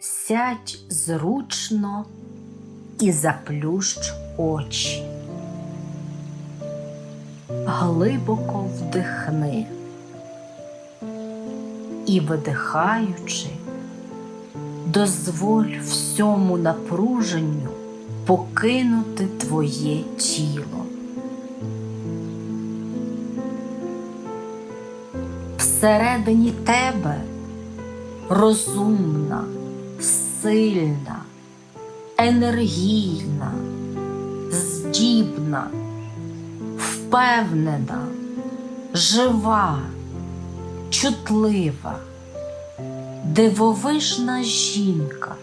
Сядь зручно і заплющ очі. Глибоко вдихни і видихаючи, дозволь всьому напруженню покинути твоє тіло. Всередині тебе розумна, сильна, енергійна, здібна, впевнена, жива, чутлива, дивовижна жінка.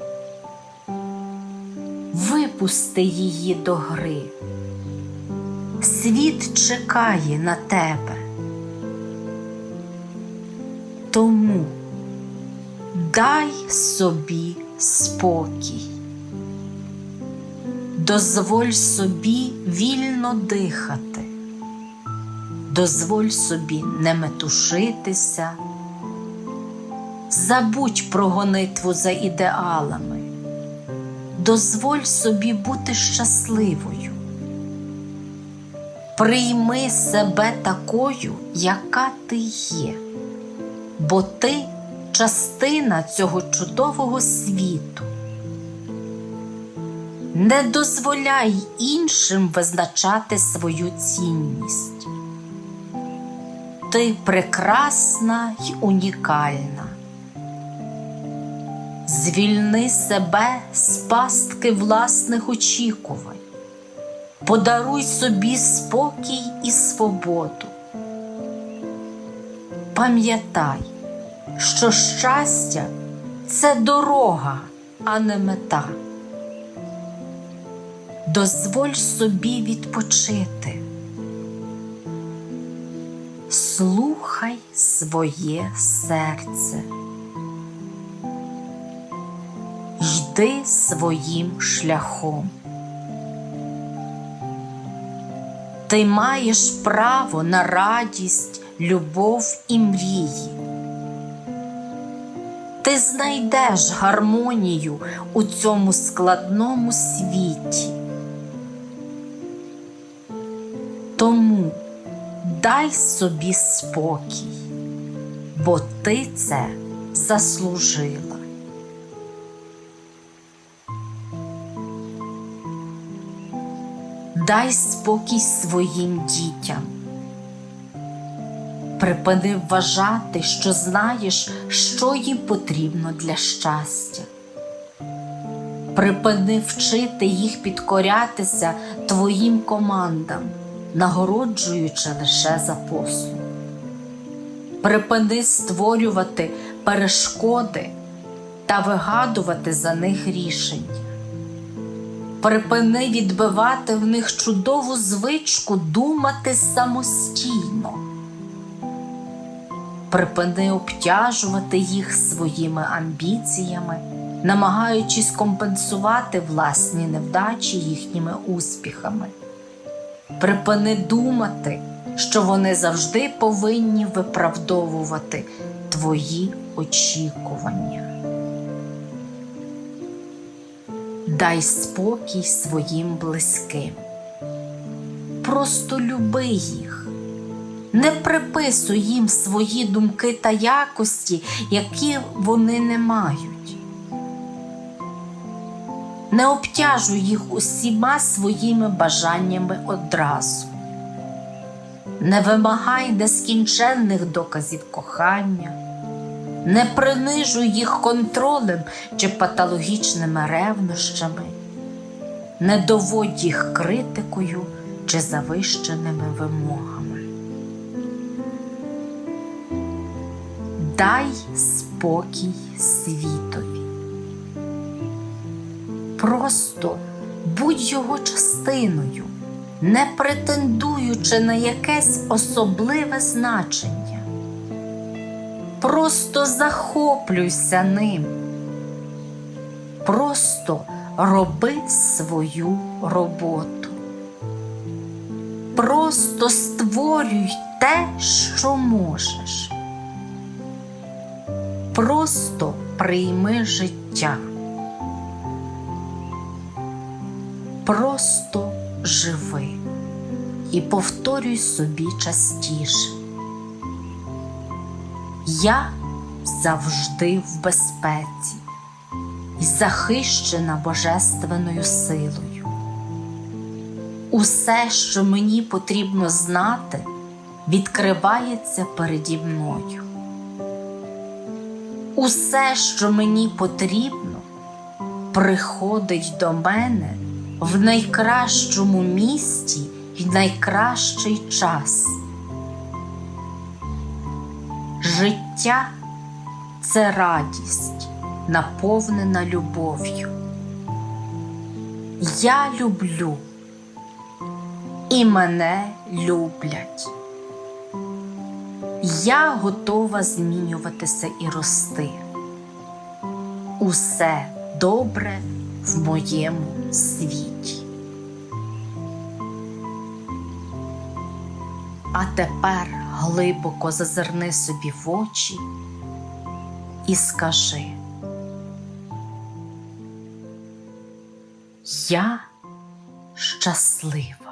Випусти її до гри. Світ чекає на тебе. Тому дай собі спокій. Дозволь собі вільно дихати, дозволь собі не метушитися, забудь про гонитву за ідеалами, дозволь собі бути щасливою. Прийми себе такою, яка ти є, бо ти частина цього чудового світу. Не дозволяй іншим визначати свою цінність. Ти прекрасна й унікальна. Звільни себе з пастки власних очікувань, подаруй собі спокій і свободу. Пам'ятай, що щастя це дорога, а не мета. Дозволь собі відпочити. Слухай своє серце. Йди своїм шляхом. Ти маєш право на радість, любов і мрії. Ти знайдеш гармонію у цьому складному світі. Тому дай собі спокій, бо ти це заслужила. Дай спокій своїм дітям. Припини вважати, що знаєш, що їм потрібно для щастя. Припини вчити їх підкорятися твоїм командам, нагороджуючи лише за послуг. Припини створювати перешкоди та вигадувати за них рішення. Припини відбивати в них чудову звичку думати самостійно. Припини обтяжувати їх своїми амбіціями, намагаючись компенсувати власні невдачі їхніми успіхами. Припини думати, що вони завжди повинні виправдовувати твої очікування. Дай спокій своїм близьким. Просто люби їх. Не приписуй їм свої думки та якості, які вони не мають. Не обтяжуй їх усіма своїми бажаннями одразу. Не вимагай нескінченних доказів кохання, не принижуй їх контролем чи патологічними ревнощами, не доводь їх критикою чи завищеними вимогами. Дай спокій світові. Просто будь його частиною, не претендуючи на якесь особливе значення. Просто захоплюйся ним. Просто роби свою роботу. Просто створюй те, що можеш. Просто прийми життя. Просто живи і повторюй собі частіше. Я завжди в безпеці і захищена божественною силою. Усе, що мені потрібно знати, відкривається переді мною. Усе, що мені потрібно, приходить до мене в найкращому місті і найкращий час. Життя це радість, наповнена любов'ю. Я люблю, і мене люблять. Я готова змінюватися і рости. Усе добре в моєму світі. А тепер глибоко зазирни собі в очі і скажи. Я щасливий.